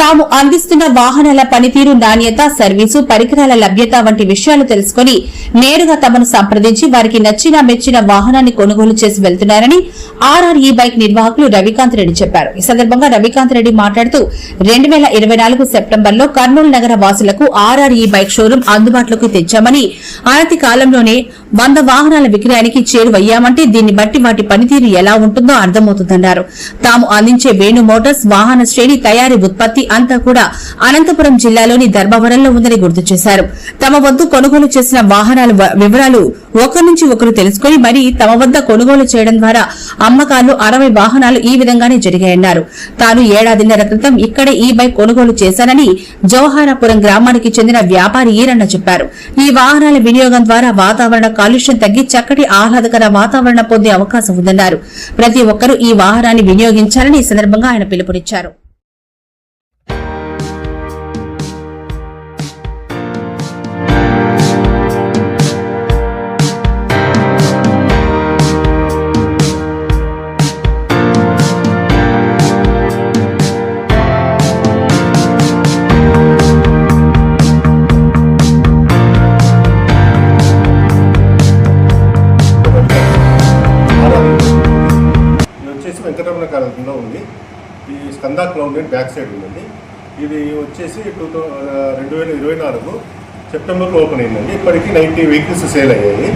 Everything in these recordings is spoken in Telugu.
తాము అందిస్తున్న వాహనాల పనితీరు నాణ్యత సర్వీసు పరికరాల లభ్యత వంటి విషయాలు తెలుసుకుని నేరుగా తమను సంప్రదించి వారికి నచ్చిన మెచ్చిన వాహనాన్ని కొనుగోలు చేసి వెళ్తున్నారని ఆర్ఆర్ఈ బైక్ నిర్వాహకులు రవికాంత్ రెడ్డి చెప్పారు. ఈ సందర్భంగా రవికాంత్ రెడ్డి మాట్లాడుతూ రెండు వేల ఇరవై నాలుగు సెప్టెంబర్లో కర్నూలు నగర వాసులకు ఆర్ఆర్ఈ బైక్ షోరూం అందుబాటులోకి తెచ్చామని అనతి కాలంలోనే వంద వాహనాల విక్రయానికి చేరువయ్యామంటే దీన్ని బట్టి వాటి పనితీరు ఎలా ఉంటుందో అర్థమవుతుందన్నారు. తాము అందించే వేణు మోటార్స్ వాహన శ్రేణి తయారీ ఉత్పత్తి అంతా కూడా అనంతపురం జిల్లాలోని ధర్మవరంలో ఉందని గుర్తు చేశారు. తమ వద్ద కొనుగోలు చేసిన వాహనాల వివరాలు ఒకరి నుంచి ఒకరు తెలుసుకుని మరి తమ వద్ద కొనుగోలు చేయడం ద్వారా అమ్మకాలు అరవై వాహనాలు ఈ విధంగానే జరిగాయన్నారు. తాను ఏడాదిన్నర క్రితం ఇక్కడే ఈ బైక్ కొనుగోలు చేశానని జవహారాపురం గ్రామానికి చెందిన వ్యాపారి ఈరన్న చెప్పారు. ఈ వాహనాల వినియోగం ద్వారా వాతావరణ కాలుష్యం తగ్గి చక్కటి ఆహ్లాదకర వాతావరణం పొందే అవకాశం ఉందన్నారు. ప్రతి ఒక్కరూ ఈ వాహనాన్ని వినియోగించాలని ఈ సందర్భంగా ఆయన పిలుపునిచ్చారు. ఈ స్కందా క్లౌడ్ బ్యాక్ సైడ్ ఉందండి. ఇది వచ్చేసి టూ థౌ రెండు వేల ఇరవై నాలుగు సెప్టెంబర్లో ఓపెన్ అయిందండి. ఇప్పటికీ నైంటీ వెహికల్స్ సేల్ అయ్యాయి.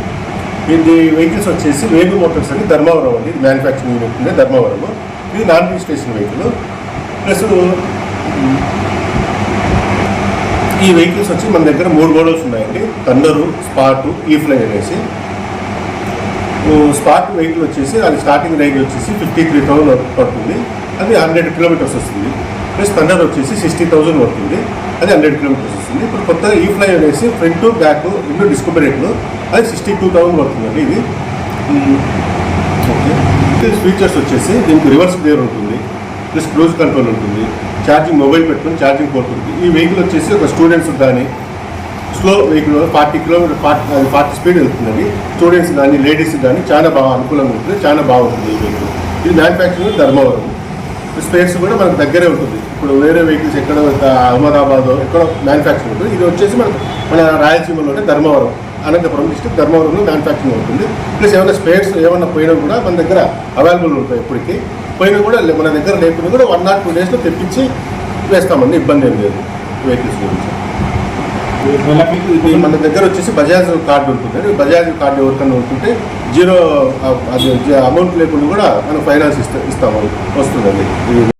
ఇది వెహికల్స్ వచ్చేసి వేగు మోటార్స్ అని ధర్మవరం అండి. ఇది మ్యానుఫ్యాక్చరింగ్ యూనిట్ ఉంది ధర్మవరం ఇది నాన్ రిజిస్ట్రేషన్ వెహికల్. ప్లస్ ఈ వెహికల్స్ వచ్చి మన దగ్గర మూడు మోడల్స్ ఉన్నాయండి. థండరు స్పాటు ఈఫ్లై అనేసి. స్పాట్ వెహికల్ వచ్చేసి అది స్టార్టింగ్ రేంజ్ వచ్చేసి ఫిఫ్టీ త్రీ థౌసండ్ పడుతుంది. అది హండ్రెడ్ కిలోమీటర్స్ వస్తుంది. ప్లస్ థండర్ వచ్చేసి సిక్స్టీ థౌసండ్ పడుతుంది అది హండ్రెడ్ కిలోమీటర్స్ వస్తుంది. ఇప్పుడు కొత్తగా ఈ ఫ్లై అనేసి ఫ్రంట్ బ్యాక్ రెండు డిస్క్ అది సిక్స్టీ టూ థౌసండ్ పడుతుందండి ఇది ఓకే. ఫీచర్స్ వచ్చేసి దీనికి రివర్స్ గేర్ ఉంటుంది. ప్లస్ క్రూజ్ కంట్రోల్ ఉంటుంది. ఛార్జింగ్ మొబైల్ పెట్టుకుని ఛార్జింగ్ పోతుంది ఈ వెహికల్ వచ్చేసి ఒక స్టూడెంట్స్ కానీ slow vehicle forty kilometre forty forty speed వెళ్తుందండి స్టూడెంట్స్ కానీ లేడీస్ కానీ చాలా బాగా అనుకూలంగా ఉంటుంది. చాలా బాగుంటుంది ఈ వెహికల్. ఇది మ్యానుఫ్యాక్చరింగ్ ధర్మవరం. స్పేస్ కూడా మనకు దగ్గరే ఉంటుంది. ఇప్పుడు వేరే వెహికల్స్ ఎక్కడ అహ్మదాబాద్ ఎక్కడ మ్యానుఫ్యాక్చరింగ్ ఉంటుంది. ఇది వచ్చేసి మన మన రాయలసీమలోనే ధర్మవరం అనంతపురం డిస్టిక్ ధర్మవరంలో మ్యానుఫ్యాక్చరింగ్ ఉంటుంది. ప్లస్ ఏమైనా స్పేర్స్ ఏమైనా పోయినా కూడా మన దగ్గర అవైలబుల్ ఉంటాయి ఇప్పటికీ పోయినా కూడా మన దగ్గర లేకుండా కూడా వన్ నాట్ టూ డేస్లో తెప్పించి వేస్తామండి. ఇబ్బంది ఏం లేదు. వెహికల్స్ గురించి. మన దగ్గర వచ్చేసి బజాజ్ కార్డు ఉంటుంది. బజాజ్ కార్డు ఎవరికన్నా ఉంటుంటే జీరో అది అమౌంట్ లేకుండా కూడా మనం ఫైనాన్స్ ఇస్తా ఇస్తాము. వస్తుందండి.